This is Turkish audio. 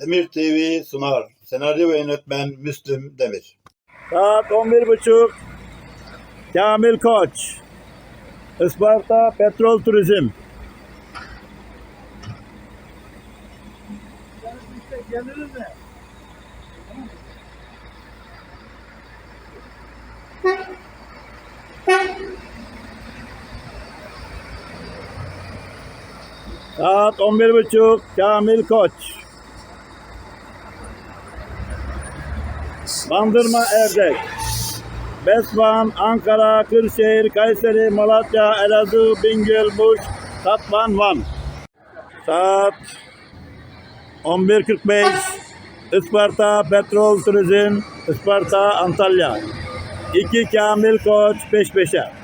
Demir TV sunar. Senaryo ve yönetmen Müslüm Demir. Saat 11.30 Kamil Koç. Isparta Petrol Turizm. Saat 11.30 Kamil Koç Bandırma Erdek Besman, Ankara, Kırşehir, Kayseri, Malatya, Elazığ, Bingöl, Muş, Tatvan, Van. Saat 11.45 Isparta Petrol Turizm, Isparta, Antalya. İki Kamil Koç peş peşe.